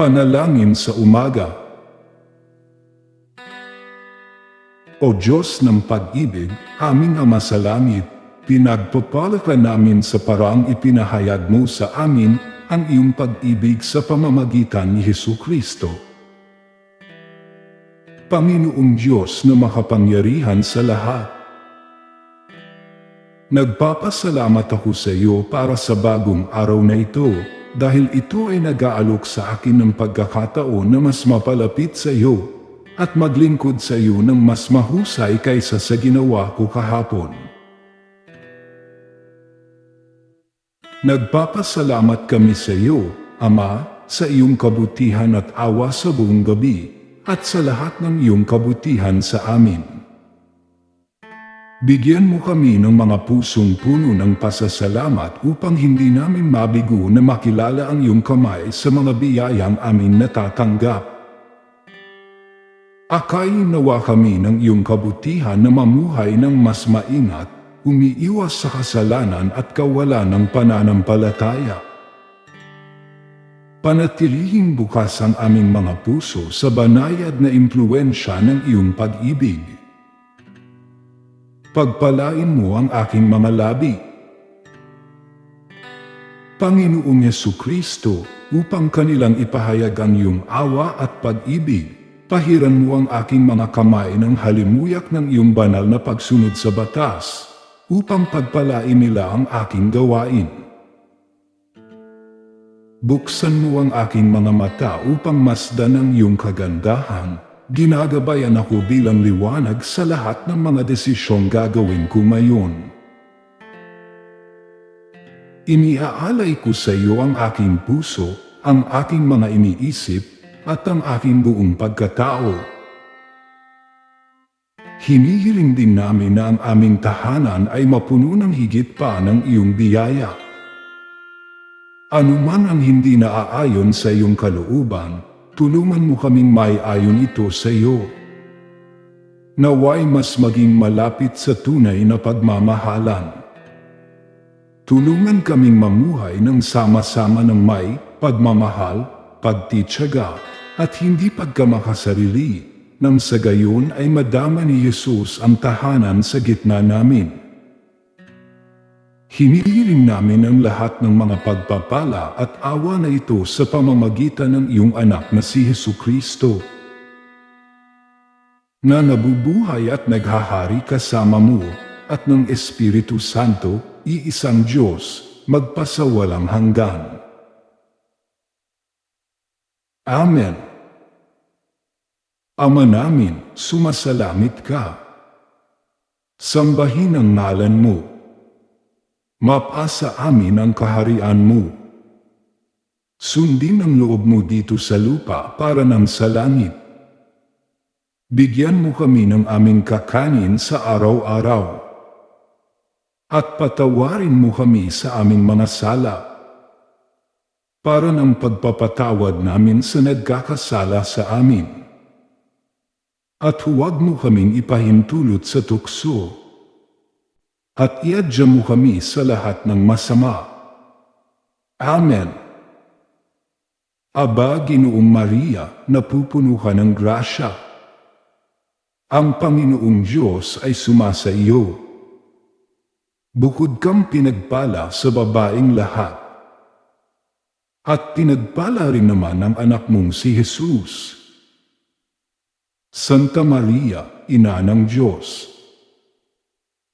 Panalangin sa umaga. O Diyos ng pag-ibig, aming Ama sa langit, pinagpapala ka namin sa parang ipinahayag mo sa amin ang iyong pag-ibig sa pamamagitan ni Hesu Kristo. Panginoong Diyos na makapangyarihan sa lahat. Nagpapasalamat ako sa iyo para sa bagong araw na ito dahil ito ay nag-aalok sa akin ng pagkakataon na mas mapalapit sa iyo at maglingkod sa iyo ng mas mahusay kaysa sa ginawa ko kahapon. Nagpapasalamat kami sa iyo, Ama, sa iyong kabutihan at awa sa buong gabi at sa lahat ng iyong kabutihan sa amin. Bigyan mo kami ng mga pusong puno ng pasasalamat upang hindi namin mabigo na makilala ang iyong kamay sa mga biyayang amin natatanggap. Akayin nawa kami ng iyong kabutihan na mamuhay ng mas maingat, umiiwas sa kasalanan at kawalan ng pananampalataya. Panatilihing bukas ang aming mga puso sa banayad na impluensya ng iyong pag-ibig. Pagpalain mo ang aking mga labi. Panginoong Yesu Kristo, upang kanilang ipahayag ang iyong awa at pag-ibig, pahiran mo ang aking mga kamay ng halimuyak ng iyong banal na pagsunod sa batas, upang pagpalain nila ang aking gawain. Buksan mo ang aking mga mata upang masdan ang iyong kagandahan. Ginagabayan ako bilang liwanag sa lahat ng mga desisyong gagawin ko ngayon. Iniaalay ko sa iyo ang aking puso, ang aking mga iniisip, at ang aking buong pagkatao. Hinihiling din namin na ang aming tahanan ay mapuno ng higit pa ng iyong biyaya. Ano man ang hindi naaayon sa iyong kalooban, tulungan mo kaming may ayon ito sa iyo. Naway mas maging malapit sa tunay na pagmamahalan. Tulungan kaming mamuhay ng sama-sama ng may pagmamahal, pagtitsaga, at hindi pagkamakasarili, nang sa gayon ay madama ni Jesus ang tahanan sa gitna namin. Hinihiling namin ang lahat ng mga pagpapala at awa na ito sa pamamagitan ng iyong anak na si Hesu Kristo. Na nabubuhay at naghahari kasama mo at ng Espiritu Santo, iisang Diyos, magpasawalang hanggan. Amen. Ama namin, sumasalamit ka. Sambahin ang ngalan mo. Mapasa amin ang kaharian mo. Sundin ang loob mo dito sa lupa para ng sa langit. Bigyan mo kami ng aming kakanin sa araw-araw. At patawarin mo kami sa aming mga sala. Para ng pagpapatawad namin sa nagkakasala sa amin. At huwag mo kaming ipahintulot sa tukso at iadya mo kami sa lahat ng masama. Amen. Aba, Ginoong Maria, napupuno ka ng grasya. Ang Panginoong Diyos ay sumasa iyo. Bukod kang pinagpala sa babaeng lahat. At pinagpala rin naman ang anak mong si Jesus. Santa Maria, Ina ng Diyos.